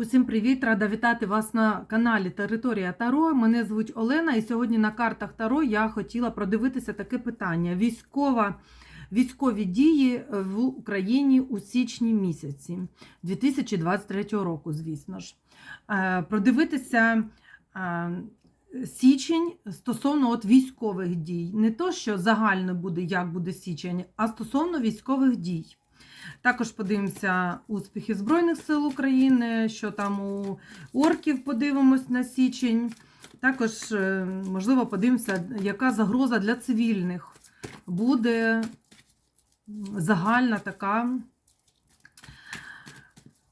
Усім привіт! Рада вітати вас на каналі Територія Таро. Мене звуть Олена, і сьогодні на картах Таро я хотіла продивитися таке питання: Військова, військові дії в Україні у січні місяці 2023 року, звісно ж. Е, Продивитися е, січень стосовно от військових дій. Не то, що загально буде, як буде січень, а стосовно військових дій. Також подивимося успіхи Збройних сил України, що там у орків подивимось на січень. Також, е, можливо, подивимося, яка загроза для цивільних буде загальна така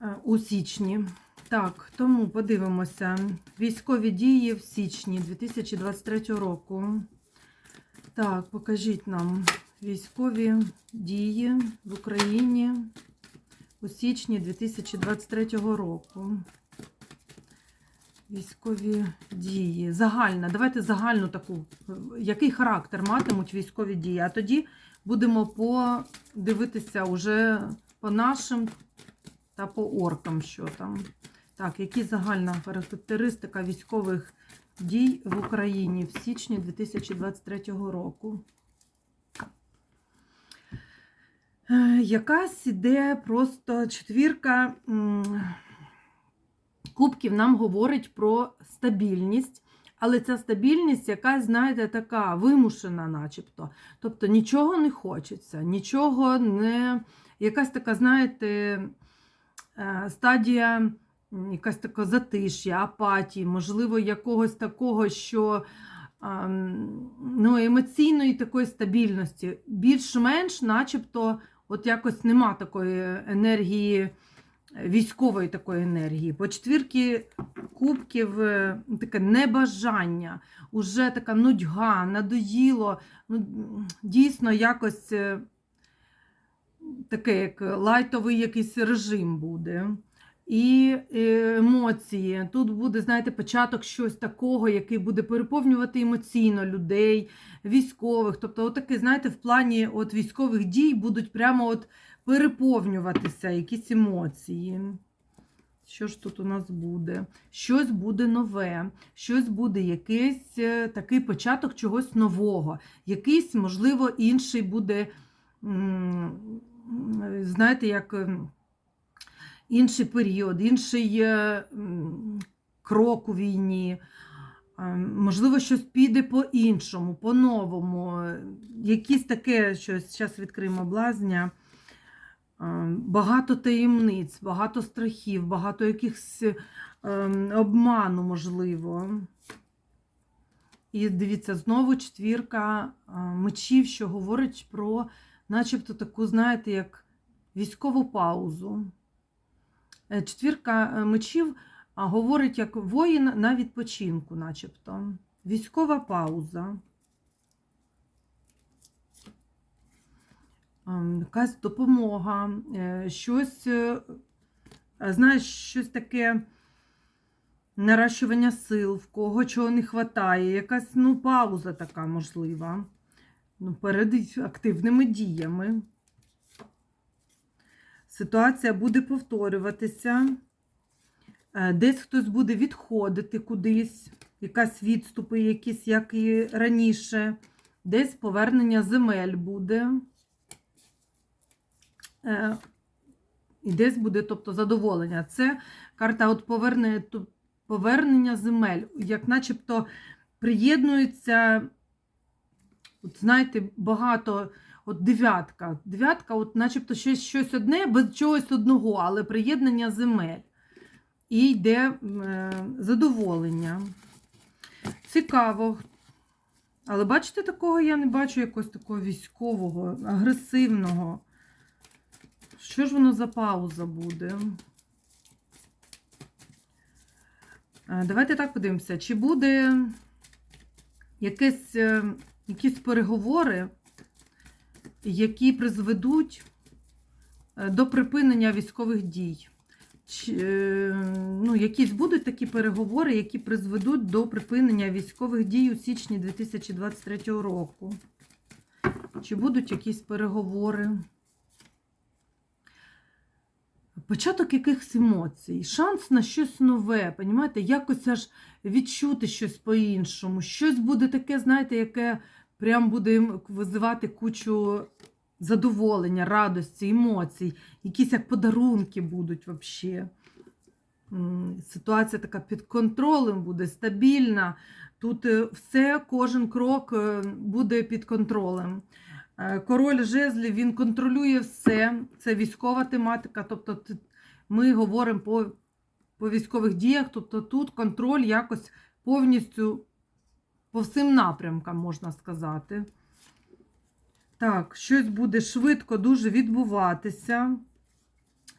е, у січні. Так, тому подивимося. Військові дії в січні 2023 року. Так, покажіть нам військові дії в Україні у січні 2023 року. Військові дії. Загальна. Давайте загальну таку. Який характер матимуть військові дії? А тоді будемо подивитися уже по нашим та по оркам, що там. Так, які загальна характеристика військових дій в Україні в січні 2023 року? Е, Якась іде просто четвірка кубків нам говорить про стабільність, але ця стабільність якась, знаєте, така вимушена, начебто. Тобто нічого не хочеться, нічого не. Якась така, знаєте, е, стадія, якась така затиш'я, апатії, можливо, якогось такого, що ну, емоційної такої стабільності. Більш-менш, начебто, от якось нема такої енергії, військової такої енергії. По четвірки кубків е, таке небажання, уже така нудьга, надоїло. Ну, дійсно, якось е, таке, як лайтовий якийсь режим буде. І е, емоції. Тут буде, знаєте, початок щось такого, який буде переповнювати емоційно людей, військових. Тобто, отаке, знаєте, в плані от військових дій будуть прямо от переповнюватися якісь емоції. Що ж тут у нас буде? Щось буде нове, щось буде якийсь е, такий початок чогось нового, якийсь, можливо, інший буде, знаєте, як. Ем, інший період, інший крок у війні. Можливо, щось піде по-іншому, по-новому. Якісь таке щось, зараз відкриємо блазня. Багато таємниць, багато страхів, багато якихось е, обману, можливо. І дивіться, знову четвірка мечів, що говорить про, начебто, таку, знаєте, як військову паузу. Е, Четвірка е, мечів говорить як воїн на відпочинку, начебто. Військова пауза. Ем, Якась допомога, е, щось, знаєш, щось таке наращування сил, в кого чого не вистачає, якась ну, пауза така можлива. Ну, перед активними діями. Ситуація буде повторюватися. Е, Десь хтось буде відходити кудись, якась відступи, якісь, як і раніше, десь повернення земель буде. Е, І десь буде, тобто, задоволення. Це карта от повернення, повернення земель, як начебто приєднується, от знаєте, багато. От дев'ятка. Дев'ятка, от начебто щось, щось одне, без чогось одного, але приєднання земель. І йде е, задоволення. Цікаво. Але бачите, такого я не бачу якогось такого військового, агресивного. Що ж воно за пауза буде? Е, Давайте так подивимося, чи буде якесь, е, якісь переговори які призведуть е, до припинення військових дій. Чи, е, ну, якісь будуть такі переговори, які призведуть до припинення військових дій у січні 2023 року. Чи будуть якісь переговори? початок якихось емоцій, шанс на щось нове, понімаєте? якось аж відчути щось по-іншому. Щось буде таке, знаєте, яке прям буде визивати кучу задоволення, радості, емоцій, якісь як подарунки будуть взагалі. Ситуація така під контролем буде, стабільна. Тут е, все, кожен крок е, буде під контролем. Е, Король жезлів він контролює все. Це військова тематика. Тобто ми говоримо по, по військових діях, тобто тут контроль якось повністю по всім напрямкам, можна сказати. Так, щось буде швидко дуже відбуватися.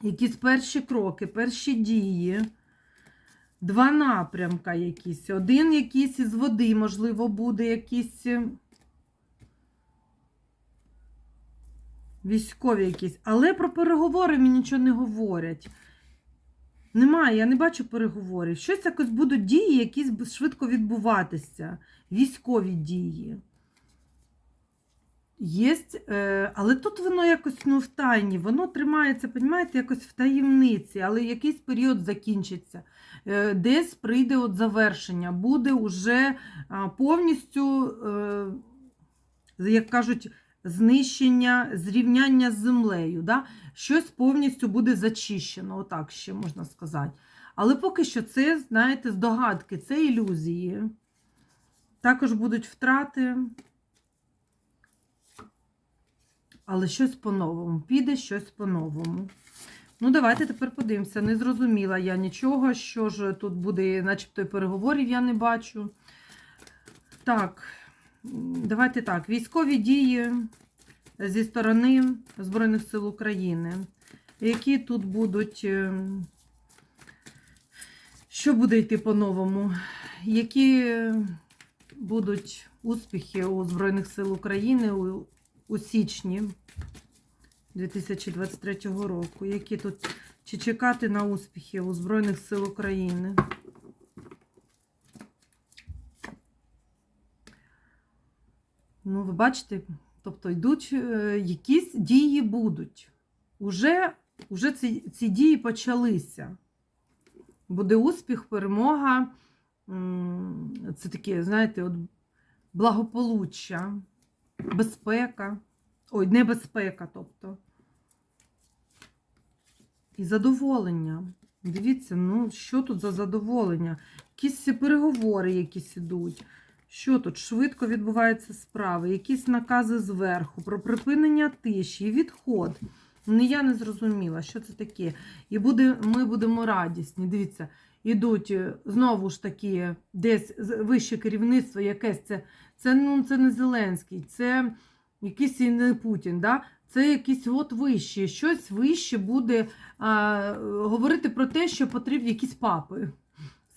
Якісь перші кроки, перші дії. Два напрямка якісь. Один якийсь із води, можливо, буде якийсь. е, Військові якісь. Але про переговори мені нічого не говорять. Немає, я не бачу переговорів. Щось якось будуть дії, якісь швидко відбуватися. Військові дії. Єсть, е, але тут воно якось ну, в тайні, воно тримається, понімаєте, якось в таємниці, але якийсь період закінчиться. Е, десь прийде от завершення, буде уже а, повністю, е, як кажуть, знищення, зрівняння з землею. Да? Щось повністю буде зачищено, отак ще можна сказати. Але поки що це, знаєте, здогадки, це ілюзії. Також будуть втрати. Але щось по-новому. Піде щось по-новому. Ну, давайте тепер подивимося. Не зрозуміла я нічого, що ж тут буде, начебто і переговорів я не бачу. Так, давайте так. Військові дії зі сторони Збройних сил України. Які тут будуть. е, Що буде йти по-новому? Які будуть успіхи у Збройних сил України у, у січні 2023 року? Які тут чи чекати на успіхи у Збройних сил України? Ну, ви бачите, тобто йдуть е, якісь дії будуть. Уже, уже ці, ці дії почалися. Буде успіх, перемога. Це таке, знаєте, от благополуччя, безпека. Ой, небезпека, тобто. І задоволення. Дивіться, ну що тут за задоволення? Якісь переговори якісь ідуть. Що тут? Швидко відбуваються справи, якісь накази зверху про припинення тиші, відход. Ну, я не зрозуміла, що це таке. І буде, ми будемо радісні. Дивіться, ідуть е, знову ж таки десь вище керівництво, якесь це, це, ну, це не Зеленський, це якийсь не Путін. Да? Це якийсь от вище, щось вище буде а, говорити про те, що потрібні якісь папи,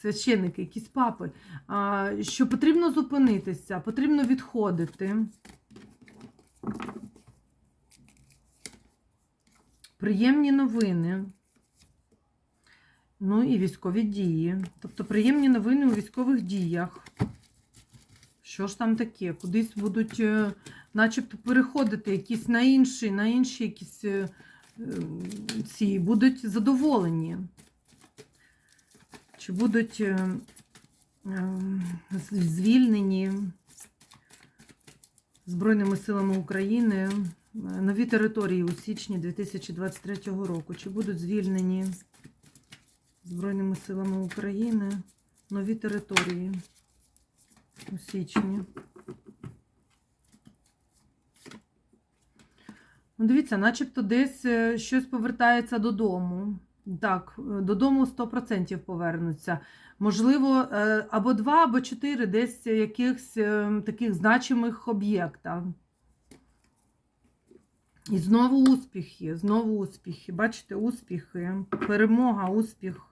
священники, якісь папи, а, що потрібно зупинитися, потрібно відходити. Приємні новини. Ну і військові дії. Тобто приємні новини у військових діях. Що ж там таке? Кудись будуть, е, начебто, переходити якісь на інші, на інші якісь е, е, ці будуть задоволені. Чи будуть звільнені Збройними силами України нові території у січні 2023 року? Чи будуть звільнені Збройними силами України нові території у січні? Ну, дивіться, начебто десь е, щось повертається додому. Так, е, додому 100% повернуться. Можливо, е, або два, або чотири десь якихось таких значимих об'єкта. І знову успіхи, знову успіхи. Бачите, успіхи, перемога, успіх.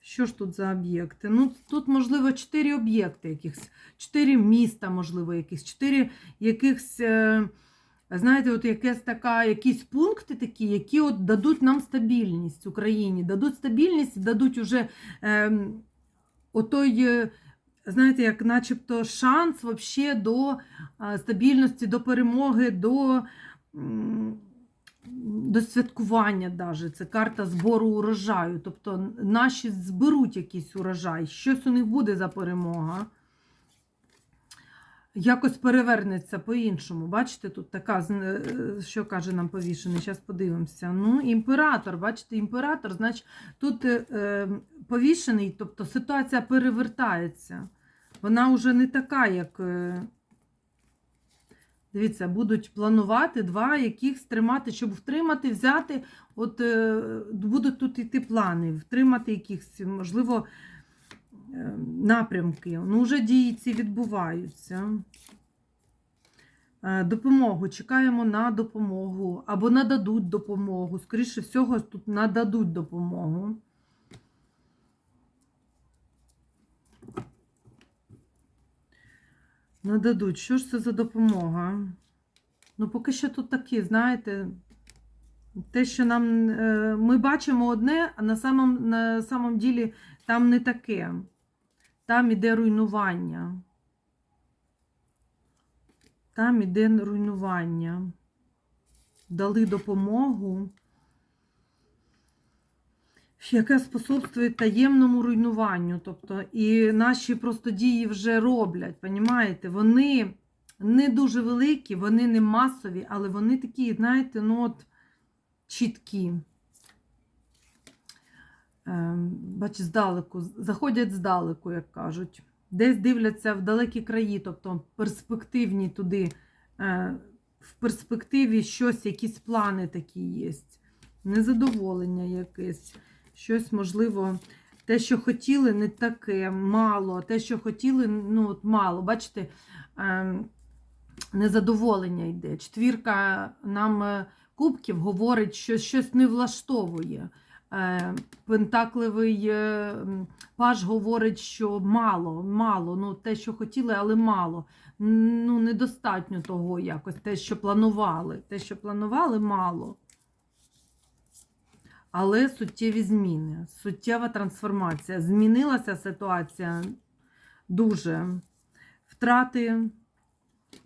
Що ж тут за об'єкти? Ну, тут, можливо, чотири об'єкти якихось, чотири міста, можливо, якісь, чотири якихось. е, Знаєте, от якась така, якісь пункти такі, які от дадуть нам стабільність Україні, дадуть стабільність дадуть уже е, отой, знаєте, як начебто шанс вообще до стабільності, до перемоги, до, до святкування даже. Це карта збору урожаю. Тобто наші зберуть якийсь урожай, щось у них буде за перемога. Якось перевернеться по-іншому. Бачите, тут така, е, що каже нам повішений, зараз подивимося. Ну, імператор, бачите, імператор, значить, тут е, е, повішений, тобто ситуація перевертається. Вона вже не така, як. е, Дивіться, будуть планувати два яких тримати, щоб втримати, взяти. От е, будуть тут йти плани, втримати якихось, можливо, е, напрямки. Ну, вже дії ці відбуваються. Е, Допомогу. Чекаємо на допомогу. Або нададуть допомогу. Скоріше всього, тут нададуть допомогу. Нададуть. Що ж це за допомога? Ну, поки що тут такі, знаєте, те, що нам е, ми бачимо одне, а на самом, на самом ділі там не таке. Там іде руйнування. Там іде руйнування. Дали допомогу, яка способствує таємному руйнуванню. Тобто, і наші просто дії вже роблять, понімаєте? Вони не дуже великі, вони не масові, але вони такі, знаєте, ну от чіткі. Ем, Бач, здалеку, заходять здалеку, як кажуть. Десь дивляться в далекі краї, тобто перспективні туди, е, в перспективі щось, якісь плани такі є. Незадоволення якесь, щось, можливо, те, що хотіли, не таке, мало. Те, що хотіли, ну, от мало. Бачите, ем, незадоволення йде. Четвірка нам е, кубків говорить, що щось не влаштовує. Е, Пентакливий е, паж говорить, що мало, мало, ну те, що хотіли, але мало. Ну, недостатньо того якось, те, що планували. Те, що планували, мало. Але суттєві зміни, суттєва трансформація. Змінилася ситуація дуже. Втрати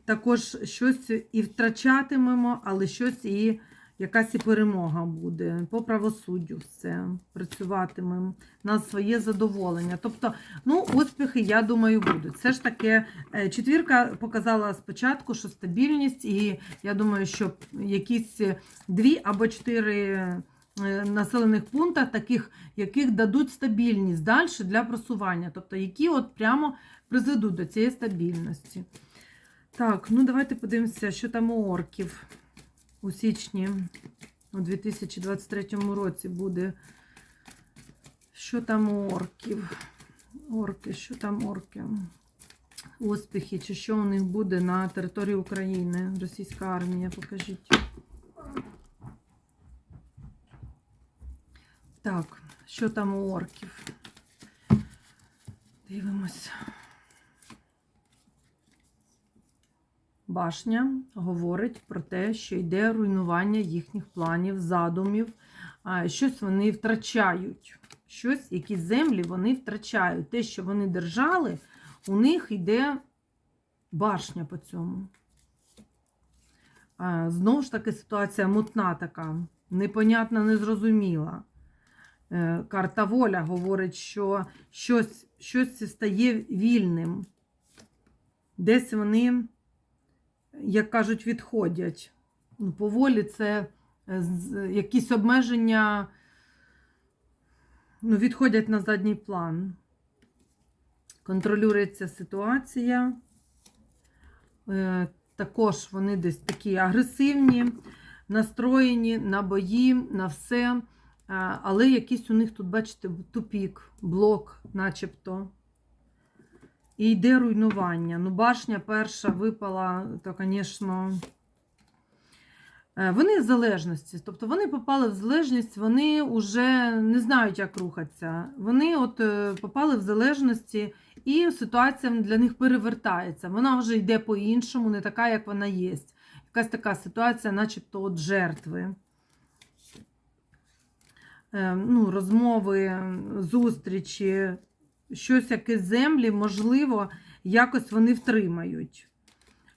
також щось і втрачатимемо, але щось і якась і перемога буде. По правосуддю все. Працюватимемо на своє задоволення. Тобто, ну, успіхи, я думаю, будуть. Все ж таки, е, четвірка показала спочатку, що стабільність, і я думаю, що якісь дві або чотири населених пунктах, таких, яких дадуть стабільність далі для просування. Тобто, які от прямо призведуть до цієї стабільності. Так, ну давайте подивимося, що там у орків у січні у 2023 році буде. Що там у орків? Орки, що там орки? Успіхи, чи що у них буде на території України? Російська армія, покажіть. Так, що там у орків? Дивимось. Башня говорить про те, що йде руйнування їхніх планів, задумів, щось вони втрачають. Щось, якісь землі вони втрачають. Те, що вони держали, у них йде башня по цьому. Знову ж таки, ситуація мутна така, непонятна, незрозуміла. Е, Карта воля говорить, що щось, щось стає вільним. Десь вони як кажуть, відходять. Ну, Поволі це е, якісь обмеження ну, відходять на задній план. Контролюється ситуація. Е, Також вони десь такі агресивні, настроєні на бої, на все. Але якийсь у них тут, бачите, тупік, блок, начебто. І йде руйнування. Ну, башня перша випала, то, звісно, е, вони в залежності. Тобто вони попали в залежність, вони вже не знають, як рухатися. Вони от е, попали в залежності, і ситуація для них перевертається. Вона вже йде по-іншому, не така, як вона є. Якась така ситуація, начебто от жертви. Е, Ну, розмови, зустрічі, щось якесь землі, можливо, якось вони втримають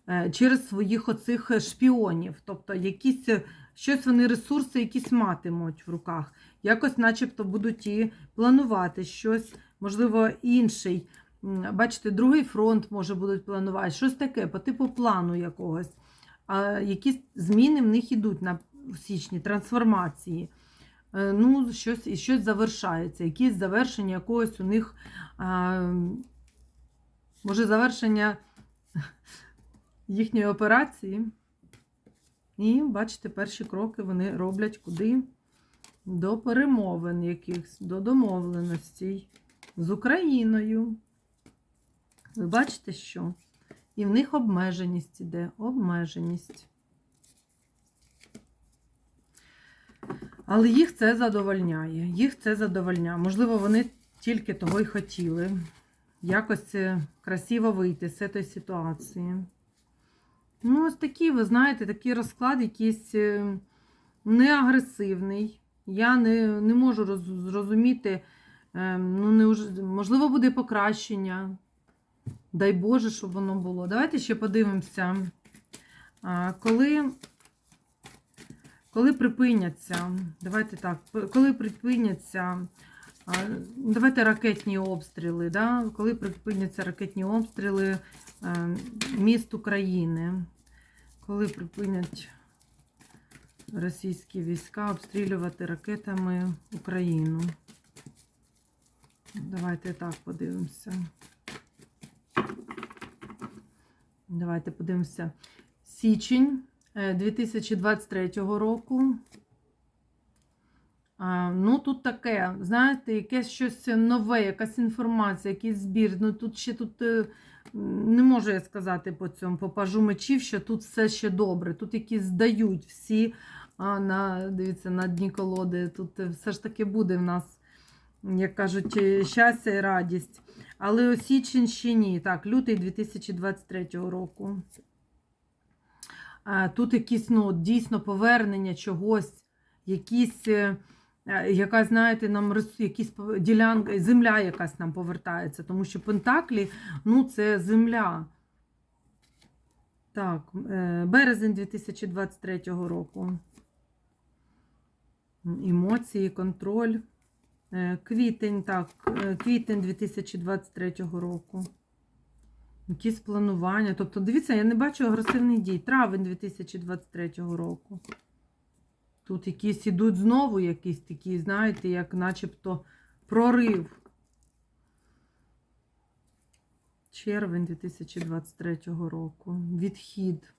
е, через своїх оцих шпіонів. Тобто якісь щось вони ресурси якісь матимуть в руках. Якось, начебто, будуть і планувати щось, можливо, інший. Бачите, другий фронт може будуть планувати, щось таке, по типу плану якогось. А якісь зміни в них йдуть на січні, трансформації. Е, Ну, щось, і щось завершається, якісь завершення якогось у них, а, може, завершення їхньої операції. І бачите, перші кроки вони роблять куди? До перемовин якихось, до домовленостей з Україною. Ви бачите, що? І в них обмеженість іде. Обмеженість. Але їх це задовольняє. Їх це задовольняє. Можливо, вони тільки того й хотіли. Якось е, красиво вийти з цієї ситуації. Ну, ось такий, ви знаєте, такий розклад якийсь е, не агресивний. Я не, не можу роз- зрозуміти, е, ну, не, можливо, буде покращення. Дай Боже, щоб воно було. Давайте ще подивимося. Коли, коли припиняться, давайте так, коли припиняться, давайте ракетні обстріли, да? коли припиняться ракетні обстріли е, міст України, коли припинять російські війська обстрілювати ракетами Україну. Давайте так подивимося. Давайте подивимося. Січень 2023 року. Ну, тут таке, знаєте, якесь щось нове, якась інформація, якийсь збір. Ну, тут ще тут е, не можу я сказати по цьому, по пажу мечів, що тут все ще добре. Тут якісь здають всі а, на, дивіться, на дні колоди. Тут е, все ж таки буде в нас, як кажуть, е, щастя і радість. Але ось січень ще ні. Так, лютий 2023 року. Тут якісь, ну, дійсно повернення чогось, якісь, е, е, знаєте, нам якісь ділянка, земля якась нам повертається, тому що Пентаклі, ну, це земля. Так, е, березень 2023 року. Емоції, контроль. Квітень, так, квітень 2023 року. Якісь планування. Тобто, дивіться, я не бачу агресивних дій. Травень 2023 року. Тут якісь ідуть знову якісь такі, знаєте, як начебто прорив. Червень 2023 року. Відхід.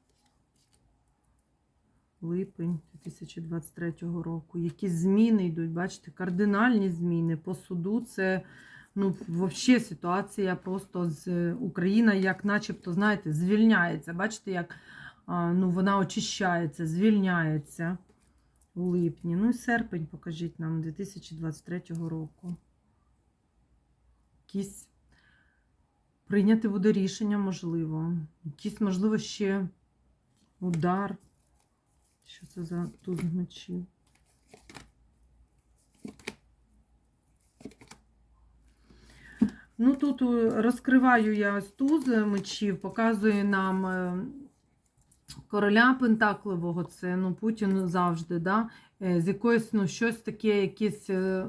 Липень 2023 року. Якісь зміни йдуть, бачите, кардинальні зміни по суду. Це ну, взагалі ситуація просто з Україна, як начебто, знаєте, звільняється. Бачите, як ну, вона очищається, звільняється у липні. Ну і серпень, покажіть нам 2023 року. Якісь прийняти буде рішення, можливо. Якийсь, можливо, ще удар. Що це за туз мечів? Ну, тут е, розкриваю я ось туз мечів, показує нам е, короля Пентакливого, це ну, Путін завжди, да? е, з якоїсь ну, щось таке, якісь е,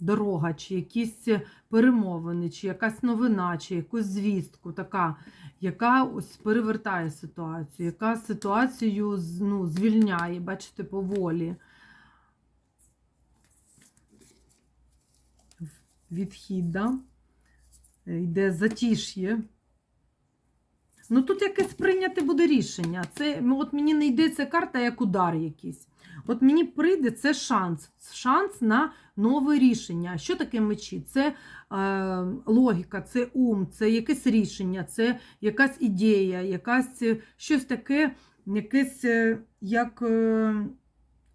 дорога, чи якісь перемовини, чи якась новина, чи якусь звістку, така, яка ось перевертає ситуацію, яка ситуацію ну, звільняє, бачите, поволі. Відхід? Е, йде затіш'є. Ну, тут якесь прийняти буде рішення. Це, ну, от мені не йде ця карта як удар якийсь. От мені прийде це шанс. Шанс на нове рішення. Що таке мечі? Це е, логіка, це ум, це якесь рішення, це якась ідея, якась е, щось таке, якесь е, як е,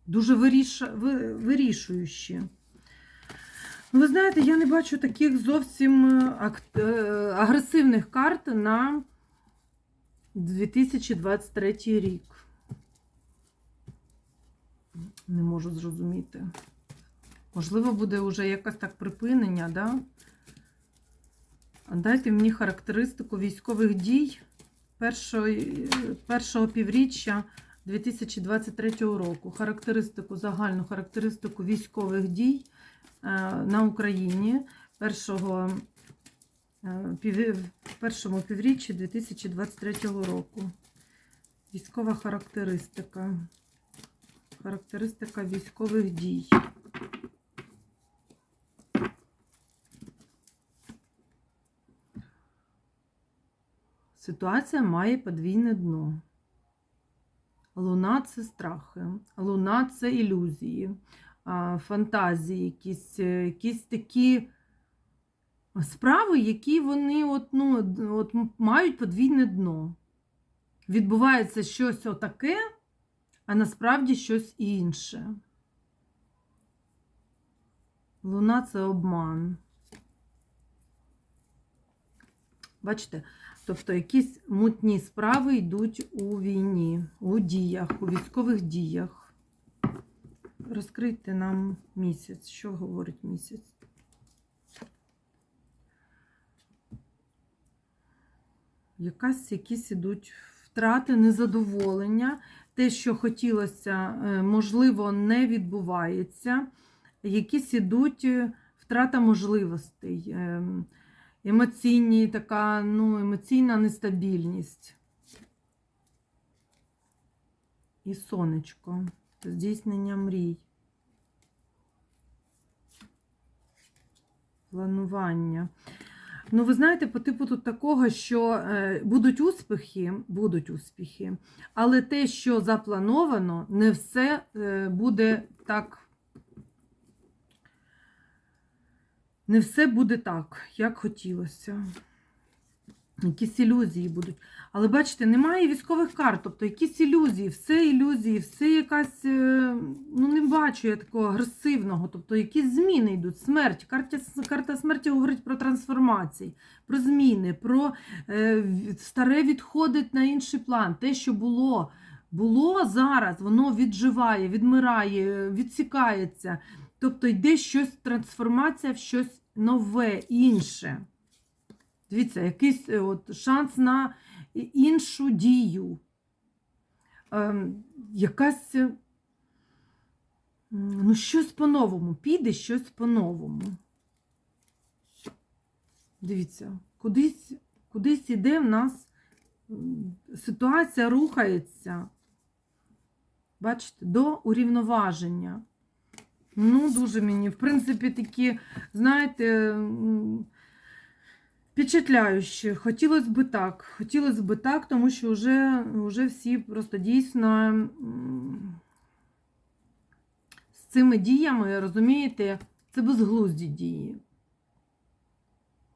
дуже виріш, ви- вирішуюче. Ну, Ви знаєте, я не бачу таких зовсім е, е, агресивних карт на 2023 рік. Не можу зрозуміти. Можливо, буде вже якось так припинення, да? Дайте мені характеристику військових дій першого, першого півріччя 2023 року. Характеристику, загальну характеристику військових дій на Україні першого, е, в першому півріччі 2023 року. Військова характеристика. Характеристика військових дій. Ситуація має подвійне дно. Луна це страхи, луна це ілюзії, фантазії, якісь, е, якісь такі справи, які вони от, ну, от мають подвійне дно. Відбувається щось отаке, а насправді щось інше. Луна це обман. Бачите? Тобто якісь мутні справи йдуть у війні, у діях, у військових діях. Розкрийте нам місяць. Що говорить місяць? Якась, якісь ідуть втрати, незадоволення. Те, що хотілося, е, можливо, не відбувається. Якісь ідуть е, втрата можливостей. ем, емоційні, така ну, емоційна нестабільність. І сонечко, здійснення мрій. Планування. Ну, ви знаєте, по типу тут такого, що е, будуть успіхи, будуть успіхи, але те, що заплановано, не все е, буде так. Не все буде так, як хотілося. Якісь ілюзії будуть. Але бачите, немає військових карт, тобто якісь ілюзії, все ілюзії, все якась. е, Ну, не бачу я такого агресивного, тобто якісь зміни йдуть, смерть. Карта, карта смерті говорить про трансформації, про зміни, про е, старе відходить на інший план. Те, що було, було зараз, воно відживає, відмирає, відсікається. Тобто йде щось, трансформація в щось нове, інше. Дивіться, якийсь е, от, шанс на іншу дію. Ем, якась, е, ну, щось по-новому, піде щось по-новому. Дивіться, кудись, кудись іде в нас ситуація рухається. Бачите, до урівноваження. Ну, дуже мені, в принципі, такі, знаєте, м, впечатляючі. Хотілося б так. Хотілося б так, тому що вже, вже всі просто дійсно з цими діями, розумієте, це безглузді дії.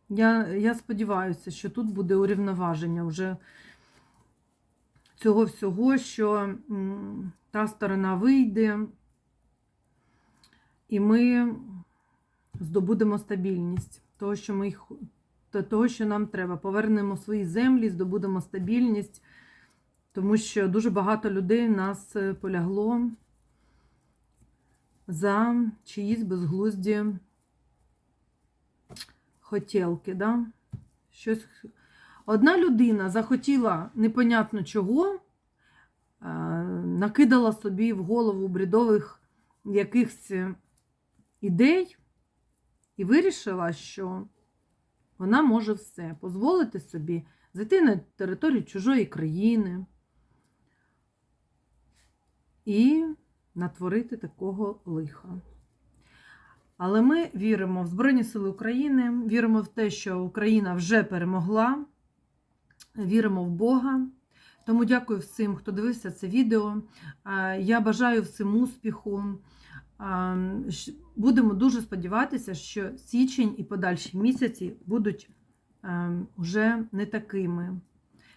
Я, я сподіваюся, що тут буде урівноваження вже цього всього, що та сторона вийде. І ми здобудемо стабільність, того, що ми того, що нам треба. Повернемо свої землі, здобудемо стабільність, тому що дуже багато людей нас е, полягло за чиїсь безглузді хотілки. Да? Щось... Одна людина захотіла непонятно чого, е, накидала собі в голову бредових якихось ідей і вирішила, що вона може все дозволити собі зайти на територію чужої країни і натворити такого лиха. Але ми віримо в Збройні Сили України, віримо в те, що Україна вже перемогла, віримо в Бога. Тому дякую всім, хто дивився це відео. Е, Я бажаю всім успіху. Будемо дуже сподіватися, що січень і подальші місяці будуть ем, вже не такими,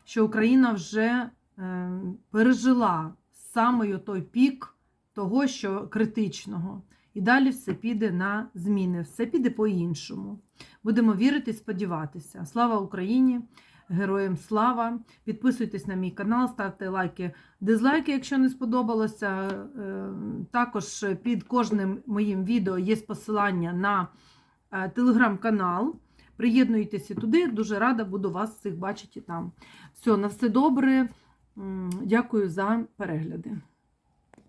що Україна вже ем, пережила саме той пік того, що критичного. І далі все піде на зміни, все піде по-іншому. Будемо вірити сподіватися. Слава Україні! Героям слава! Підписуйтесь на мій канал, ставте лайки, дизлайки, якщо не сподобалося. Е, Також під кожним моїм відео є посилання на е, телеграм-канал. Приєднуйтеся туди, дуже рада буду вас всіх бачити там. Все, на все добре. Дякую за перегляди.